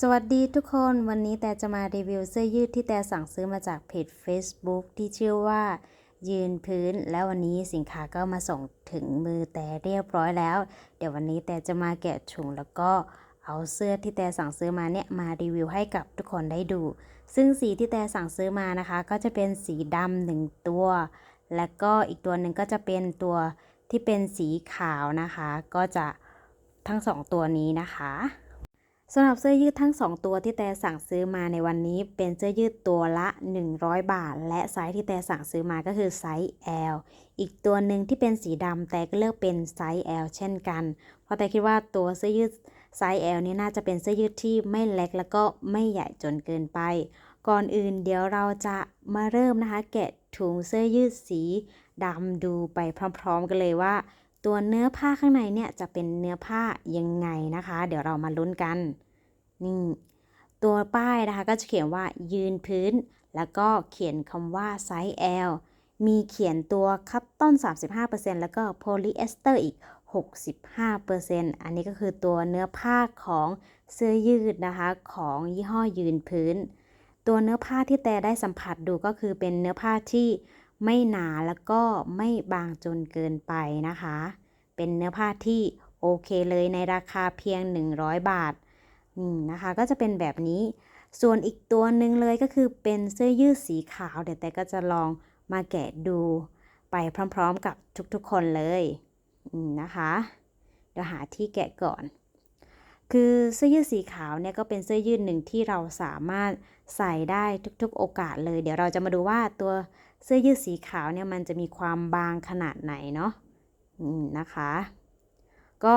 สวัสดีทุกคนวันนี้แต่จะมารีวิวเสื้อยืดที่แต่สั่งซื้อมาจากเพจ Facebook ที่ชื่อว่า ยืนพื้น แล้ววันนี้สินค้าก็มาส่งถึงมือแต่เรียบร้อยแล้ว เดี๋ยววันนี้แต่จะมาแกะถุงแล้วก็เอาเสื้อที่แต่สั่งซื้อมาเนี่ยมารีวิวให้กับทุกคนได้ดู ซึ่งสีที่แต่สั่งซื้อมานะคะ ก็จะเป็นสีดำหนึ่งตัว แล้วก็อีกตัวหนึ่งก็จะเป็นตัวที่เป็นสีขาวนะคะ ก็จะทั้งสองตัวนี้นะคะ สำหรับเสื้อยืดทั้ง 2 ตัวที่แต่สั่งซื้อมาในวันนี้ เป็นเสื้อยืดตัวละ 100 บาท และไซส์ที่แต่สั่งซื้อมาก็คือไซส์ L อีกตัวหนึ่งที่เป็นสีดำแต่ก็เลือกเป็นไซส์ L เช่นกัน เพราะแต่คิดว่าตัวเสื้อยืดไซส์ L นี่น่าจะเป็นเสื้อยืดที่ไม่เล็กแล้วก็ไม่ใหญ่จนเกินไป ก่อนอื่นเดี๋ยวเราจะมาเริ่มนะคะ แกะถุงเสื้อยืดสีดำดูไปพร้อม ๆ กันเลยว่า ตัวเนื้อผ้าข้างในเนี่ยจะเป็นเนื้อผ้ายังไงนะคะ เดี๋ยวเรามาลุ้นกันนี่ตัวป้ายนะคะก็จะเขียนว่ายืนพื้น แล้วก็เขียนคำว่าไซส์ L มีเขียนตัวคัตตอน 35%แล้วก็โพลีเอสเตอร์อีก 65%อันนี้ก็คือตัวเนื้อผ้าของเสื้อยืดนะคะของยี่ห้อยืนพื้น ตัวเนื้อผ้าที่แต่ได้สัมผัสดูก็คือเป็นเนื้อผ้าที่ ไม่หนาแล้วก็ไม่บางจนเกินไปนะคะ เป็นเนื้อผ้าที่โอเคเลยในราคาเพียง 100 บาทนี่นะคะ ก็จะเป็นแบบนี้ ส่วนอีกตัวหนึ่งเลยก็คือเป็นเสื้อยืดสีขาว เดี๋ยวแต่ก็จะลองมาแกะดูไปพร้อมๆกับทุกๆคนเลยนี่นะคะ เดี๋ยวหาที่แกะก่อน คือเสื้อยืดสีขาวเนี่ยก็เป็นเสื้อยืดหนึ่งที่เราสามารถใส่ได้ทุกๆโอกาสเลย เดี๋ยวเราจะมาดูว่าตัว เสื้อยืดสีขาวเนี่ยมันจะมีความบางขนาดไหนเนาะนะคะ ก็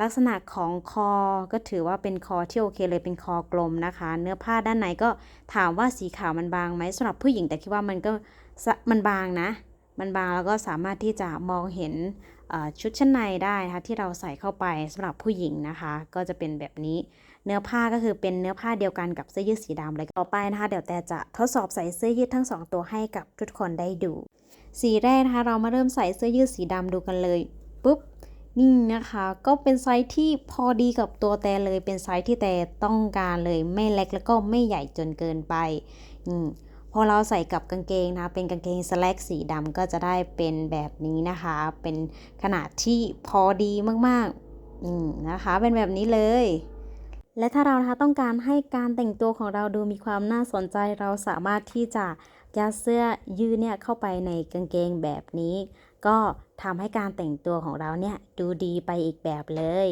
ลักษณะของคอก็ถือว่าเป็นคอที่โอเคเลยเป็นคอกลมนะคะ เนื้อผ้าด้านในก็ถามว่าสีขาวมันบางไหมสำหรับผู้หญิงแต่คิดว่ามันก็มันบางนะ มันบางแล้วก็สามารถที่จะมองเห็น ชุดชั้นในได้นะคะที่เราใส่เข้าไปสำหรับผู้หญิงนะคะ ก็จะเป็นแบบนี้เนื้อผ้าก็คือเป็นเนื้อผ้าเดียวกันกับเสื้อยืดสีดำเลยต่อไปนะคะ เดี๋ยวแต่จะทดสอบใส่เสื้อยืดทั้งสองตัวให้กับทุกคนได้ดู สีแรกนะคะเรามาเริ่มใส่เสื้อยืดสีดำดูกันเลยปุ๊บนี่นะคะก็เป็นไซส์ที่พอดีกับตัวแต่เลยเป็นไซส์ที่แต่ต้องการเลยไม่เล็กแล้วก็ไม่ใหญ่จนเกินไปอืม พอเราใส่กับกางเกงนะ เป็นกางเกงสแลกสีดำก็จะได้เป็นแบบนี้นะคะ เป็นขนาดที่พอดีมากๆอืมนะคะ เป็นแบบนี้เลย และถ้าเรานะคะต้องการให้การแต่งตัวของเราดูมีความน่าสนใจเราสามารถที่จะยัดเสื้อยืดเนี่ยเข้าไปในกางเกงแบบนี้ ก็ทำให้การแต่งตัวของเราเนี่ยดูดีไปอีกแบบเลย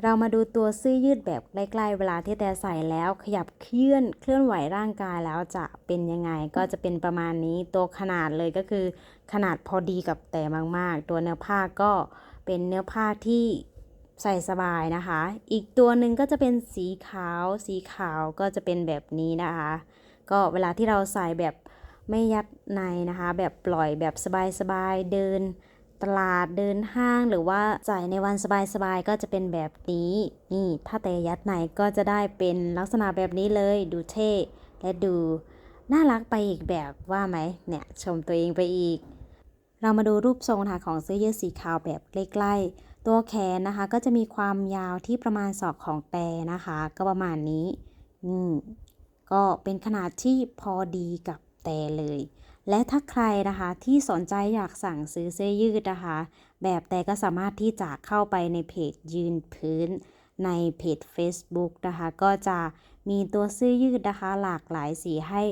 เรามาดูตัวเสื้อยืดแบบใกล้ๆเวลาที่แต่ใส่แล้ว ขยับเคลื่อนเคลื่อนไหวร่างกายแล้วจะเป็นยังไง ก็จะเป็นประมาณนี้ตัวขนาดเลยก็คือ ขนาดพอดีกับแต่มากๆ ตัวเนื้อผ้าก็เป็นเนื้อผ้าที่ใส่สบายนะคะ อีกตัวหนึ่งก็จะเป็นสีขาว สีขาวก็จะเป็นแบบนี้นะคะ ก็เวลาที่เราใส่แบบไม่ยัดในนะคะ แบบปล่อยแบบสบายๆเดิน ตลาดเดินห้างหรือว่าใส่ในวันสบายๆก็จะเป็นแบบนี้ นี่ถ้าแต่ยัดในก็จะได้เป็นลักษณะแบบนี้เลยดูเท่และดูน่ารักไปอีกแบบว่าไหมเนี่ยชมตัวเองไปอีก เรามาดูรูปทรงค่ะของเสื้อยืดสีขาวแบบใกล้ๆ ตัวแขนนะคะก็จะมีความยาวที่ประมาณศอกของแต่นะคะ ก็ประมาณนี้อืมก็เป็นขนาดที่พอดีกับแต่เลย และถ้าใครนะคะที่สนใจอยากสั่งซื้อเสื้อยืดนะคะ แบบแต่ก็สามารถที่จะเข้าไปในเพจยืนพื้นในเพจ Facebook นะคะ ก็จะมีตัวเสื้อยืดนะคะ หลากหลายสีให้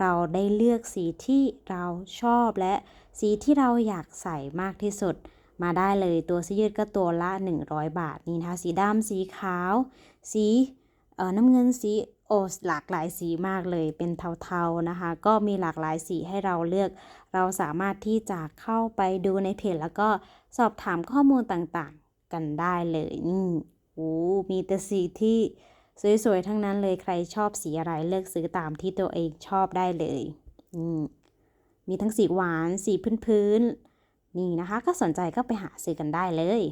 เราได้เลือกสีที่เราชอบและสีที่เราอยากใส่มากที่สุด มาได้เลยตัวเสื้อยืดก็ตัวละ 100 บาทนี่นะคะสีดำสีขาว สีเอ่อน้ำเงินสี โอ้หลากหลายสีมากเลยเป็นเทาๆนะคะ ก็มีหลากหลายสีให้เราเลือก เราสามารถที่จะเข้าไปดูในเพจแล้วก็สอบถามข้อมูลต่างๆกันได้เลยนี่โอ้มีแต่สีที่สวยๆทั้งนั้นเลยใครชอบสีอะไรเลือกซื้อตามที่ตัวเองชอบได้เลยอืมมีทั้งสีหวานสีพื้นๆนี่นะคะ ก็สนใจก็ไปหาซื้อกันได้เลย